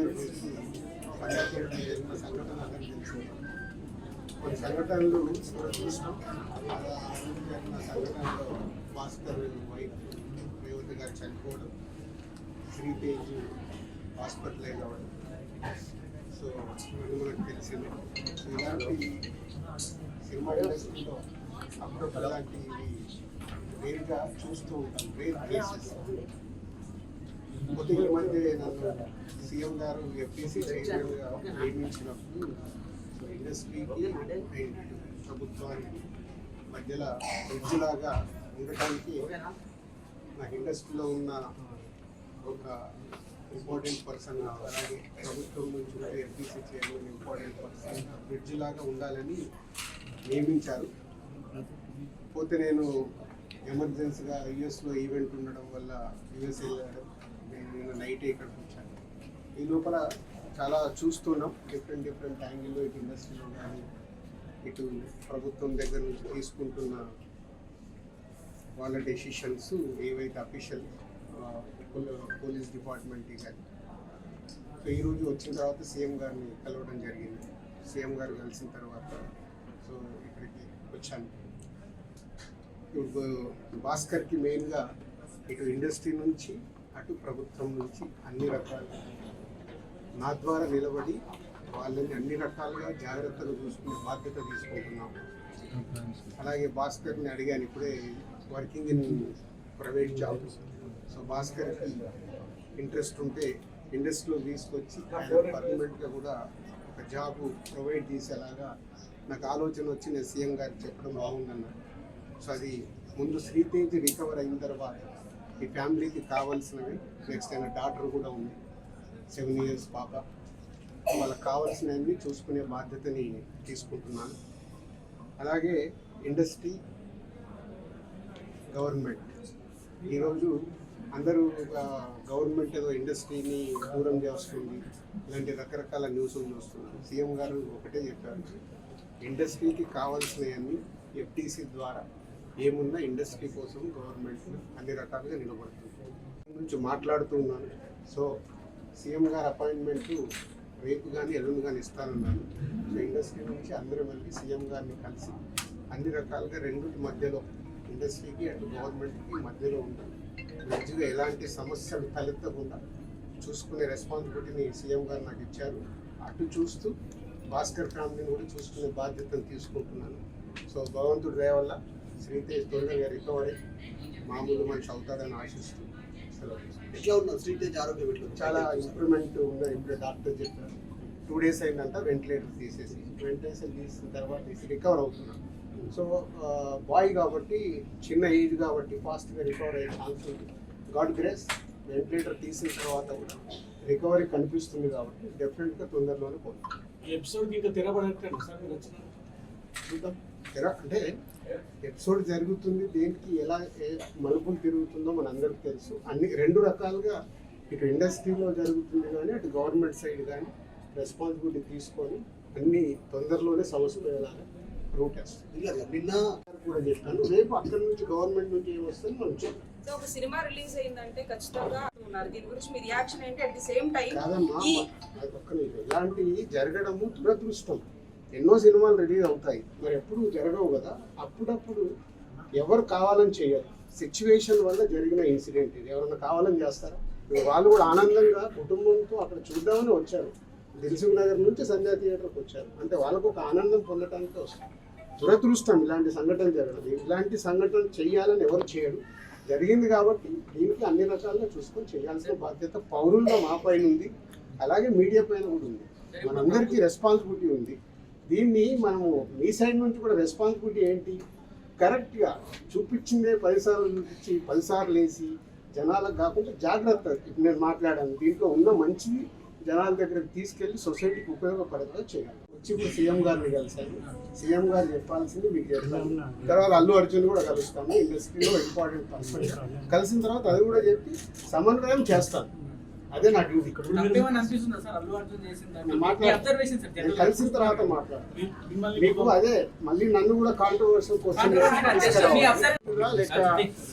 Organise చేసి జరిగిన సంఘటన అందరికీ తెలుసు కొన్ని సంఘటనలు చూస్తాం జరిగిన సంఘటనలో భాస్కర్ వైఫ్ రేవతి గారు చనిపోవడం శ్రీతేజ్ హాస్పిటలైజ్ అవ్వడం సో ఇవన్నీ మనకు తెలిసింది సో ఇలాంటి సినిమా ఇండస్ట్రీలో అప్పుడు అలాంటివి రేర్గా చూస్తూ ఉంటాం రేర్ ప్లేసెస్ కొద్దిగా మధ్య నన్ను సీఎం గారు ఎఫ్టీసీ చైర్మన్గా నియమించినప్పుడు సో ఇండస్ట్రీకి ప్రభుత్వానికి మధ్యలో బ్రిడ్జ్ లాగా ఉండటానికి నాకు ఇండస్ట్రీలో ఉన్న ఒక ఇంపార్టెంట్ పర్సన్ అలాగే ప్రభుత్వం నుంచి కూడా FTC chairman important person bridge లాగా ఉండాలని నియమించారు. పోతే నేను ఎమర్జెన్సీగా యుఎస్లో ఈవెంట్ ఉండడం వల్ల యుఎస్ వెళ్ళడం నేను నిన్న నైట్ ఇక్కడికి వచ్చాను. ఈ లోపల చాలా చూస్తున్నాం. డిఫరెంట్ డిఫరెంట్ యాంగిల్లో ఇటు ఇండస్ట్రీలో కానీ ఇటు ప్రభుత్వం దగ్గర నుంచి తీసుకుంటున్న వాళ్ళ డెసిషన్స్ ఏవైతే అఫీషియల్ పోలీస్ డిపార్ట్మెంట్ కానీ సో ఈరోజు వచ్చిన తర్వాత సీఎం గారిని కలవడం జరిగింది. సీఎం గారు కలిసిన తర్వాత సో ఇక్కడికి వచ్చాను. ఇప్పుడు భాస్కర్కి మెయిన్గా ఇటు ఇండస్ట్రీ నుంచి అటు ప్రభుత్వం నుంచి అన్ని రకాల నా ద్వారా నిలబడి వాళ్ళని అన్ని రకాలుగా జాగ్రత్తగా చూసుకునే బాధ్యత తీసుకుంటున్నాము. అలాగే భాస్కర్ని అడిగాను ఇప్పుడే working in private job so భాస్కర్కి interest ఉంటే ఇండస్ట్రీలో తీసుకొచ్చి పర్మనెంట్గా కూడా ఒక జాబ్ ప్రొవైడ్ చేసేలాగా నాకు ఆలోచన వచ్చి నేను సీఎం గారికి చెప్పడం బాగుందన్నారు. సో అది ముందు శ్రీతేజ్ రికవర్ అయిన తర్వాత ఈ ఫ్యామిలీకి కావాల్సినవి. నెక్స్ట్ ఆయన డాక్టర్ కూడా ఉంది. సెవెన్ ఇయర్స్ పాప. వాళ్ళకి కావాల్సినవన్నీ చూసుకునే బాధ్యతని తీసుకుంటున్నాను. అలాగే ఇండస్ట్రీ గవర్నమెంట్. ఈరోజు అందరూ గవర్నమెంట్ ఏదో ఇండస్ట్రీని దూరం చేస్తుంది. ఇలాంటి రకరకాల న్యూస్లు చూస్తున్నారు సీఎం గారు ఒకటే చెప్పారు. ఇండస్ట్రీకి కావాల్సినవన్నీ ఎఫ్టీసీ ద్వారా ఏమున్నా ఇండస్ట్రీ కోసం గవర్నమెంట్ అన్ని రకాలుగా నిలబడుతుంది. గురించి మాట్లాడుతూ ఉన్నాను సో సీఎం గారు అపాయింట్మెంట్ రేపు కానీ ఎల్లుండి కానీ ఇస్తానన్నాను. సో ఇండస్ట్రీ నుంచి అందరం వెళ్ళి సీఎం గారిని కలిసి అన్ని రకాలుగా రెండింటి మధ్యలో ఇండస్ట్రీకి అటు గవర్నమెంట్కి మధ్యలో ఉంటాను మంచిగా ఎలాంటి సమస్యలు తలెత్తకుండా చూసుకునే రెస్పాన్సిబిలిటీని సీఎం గారు నాకు ఇచ్చారు. అటు చూస్తూ భాస్కర్ ఫ్యామిలీని కూడా చూసుకునే బాధ్యతను తీసుకుంటున్నాను. సో భగవంతుడి దయ వల్ల శ్రీతేజ్ తొందరగా రికవర్ అయ్యి మామూలు మనిషి అవుతాడని ఆశిస్తూ. ఎట్లా ఉన్నారు? శ్రీతేజ్ ఆరోగ్యం ఎట్లా ఉంది? చాలా ఇంప్రూవ్మెంట్ ఉందని ఇప్పుడే డాక్టర్ చెప్పారు. టూ డేస్ అయిందంట వెంటిలేటర్ తీసేసి. వెంటిలేషన్ తీసిన తర్వాత రికవర్ అవుతున్నాను సో బాయ్ కాబట్టి చిన్న ఏజ్ కాబట్టి ఫాస్ట్గా రికవర్ అయ్యే ఛాన్స్ ఉంది. గాడ్ గ్రేస్ వెంటిలేటర్ తీసిన తర్వాత కూడా రికవరీ కనిపిస్తుంది కాబట్టి డెఫినెట్గా తొందరలోనే పోతుంది. ఈ ఎపిసోడ్కి ఇంకా తెరబడట్లేదు సార్ మీరు వచ్చిన చూద్దాం. అంటే ఎపిసోడ్ జరుగుతుంది దేనికి ఎలా ఏ మలుపులు తిరుగుతుందో మన అందరికి తెలుసు. అన్ని రెండు రకాలుగా ఇటు ఇండస్ట్రీలో జరుగుతుంది కానీ అటు గవర్నమెంట్ సైడ్ కానీ రెస్పాన్సిబిలిటీ తీసుకొని అన్ని తొందరలోనే సమస్యలు వెళ్ళాలి. రూట్ వేస్తాం ఇలా నిన్న కూడా చెప్పాను. రేపు అక్కడి నుంచి గవర్నమెంట్ నుంచి ఏమొస్తుంది మనం చూద్దాం. సో ఒక సినిమా రిలీజ్ అయిందంటే ఖచ్చితంగా ఉన్నారు. దీని గురించి మీ రియాక్షన్ ఏంటి? At the same time. ఇలాంటివి జరగడము దురదృష్టం. ఎన్నో సినిమాలు రిలీజ్ అవుతాయి. మరి ఎప్పుడు జరగవు కదా? అప్పుడప్పుడు ఎవరు కావాలని చేయరు. సిచ్యువేషన్ వల్ల జరిగిన ఇన్సిడెంట్ ఇది. ఎవరైనా కావాలని చేస్తారా? వాళ్ళు కూడా ఆనందంగా కుటుంబంతో అక్కడ చూద్దామని వచ్చారు. దిల్సుఖ్ నగర్ నుంచి సంధ్యా థియేటర్కి వచ్చారు. అంటే వాళ్ళకు ఒక ఆనందం పొందటానికి వస్తారు. దురదృష్టం ఇలాంటి సంఘటన జరగడం. ఇలాంటి సంఘటన చేయాలని ఎవరు చేయరు. జరిగింది కాబట్టి దీనికి అన్ని రకాలుగా చూసుకొని చేయాల్సిన బాధ్యత పౌరుల్లో మా పైన ఉంది. అలాగే మీడియా పైన కూడా ఉంది. మనందరికీ రెస్పాన్సిబిలిటీ ఉంది. దీన్ని మనము మీ సైడ్ నుంచి కూడా రెస్పాన్సిబిలిటీ ఏంటి? కరెక్ట్గా చూపించిందే పదిసార్లు చూపించి పదిసార్లు వేసి జనాలకు కాకుండా జాగ్రత్త ఇప్పుడు నేను మాట్లాడాను దీంట్లో ఉన్న మంచివి జనాల దగ్గరకు తీసుకెళ్ళి సొసైటీకి ఉపయోగపడేలా చేయాలి. వచ్చి ఇప్పుడు సీఎం గారిని కలిసాను సీఎం గారు చెప్పాల్సింది మీకు చెప్తాను తర్వాత అల్లు అర్జున్ కూడా కలుస్తాము ఇండస్ట్రీలో ఇంపార్టెంట్ పర్సన్ కలిసిన తర్వాత అది కూడా చెప్పి సమన్వయం చేస్తాను. అదే నా డ్యూటీ. ఇప్పుడు నాకేమైనా అనిపిస్తుందా సార్? అల్లు అర్జున్ చేసిన నేను దాన్ని? మాట్లాడ- మీ అబ్జర్వేషన్ సార్ నేను జనరల్ కలిసిన తర్వాత మాట్లాడు అదే మళ్ళీ నన్ను కూడా కాంట్రవర్షియల్ క్వశ్చన్ లేక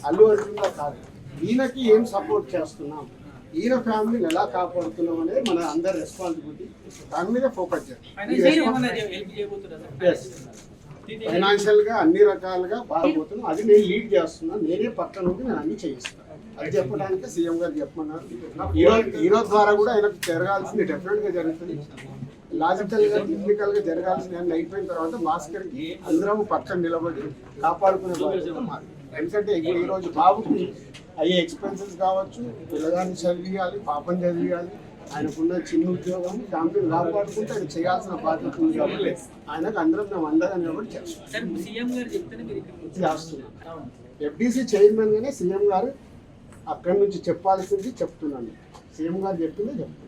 అల్లు అర్జున్ కాదు. ఈయనకి ఏం సపోర్ట్ చేస్తున్నాం? ఈయన ఫ్యామిలీని ఎలా కాపాడుతున్నాం అనేది మన అందరి రెస్పాన్సిబిలిటీ దాని మీద ఫోకస్ చేయాలి. ఫైనాన్షియల్గా అన్ని రకాలుగా బాగపోతున్నాం. అది నేను లీడ్ చేస్తున్నా. నేనే పక్కన ఉండి నేను అన్ని చేయిస్తాను అది చెప్పడానికి సీఎం గారు చెప్పమన్నారు. ఈరోజు ఈరోజు ద్వారా కూడా ఆయనకు జరగాల్సింది డెఫినెట్గా జరుగుతుంది. లాజికల్గా టెక్నికల్గా జరగాల్సింది. అన్ని అయిపోయిన తర్వాత భాస్కర్కి అందరం పక్కన నిలబడి కాపాడుకునే బాధ్యత మాది. ఎందుకంటే ఈ రోజు బాబుకి అయ్యే ఎక్స్పెన్సెస్ కావచ్చు పిల్లగాన్ని చదివియాలి పాపం చదివియాలి ఆయనకున్న చిన్న ఉద్యోగం ఫ్యామిలీని కాపాడుకుంటే ఆయన చేయాల్సిన బాధ్యత ఉంది కాబట్టి ఆయనకు అందరం మేము అండగా నిలబడి. చేస్తున్నాం. అవును. ఎఫ్డీసీ చైర్మన్ గానే సీఎం గారు అక్కడి నుంచి చెప్పాల్సింది చెప్తున్నాను. సీఎం గారు చెప్పిందే చెప్తున్నాను.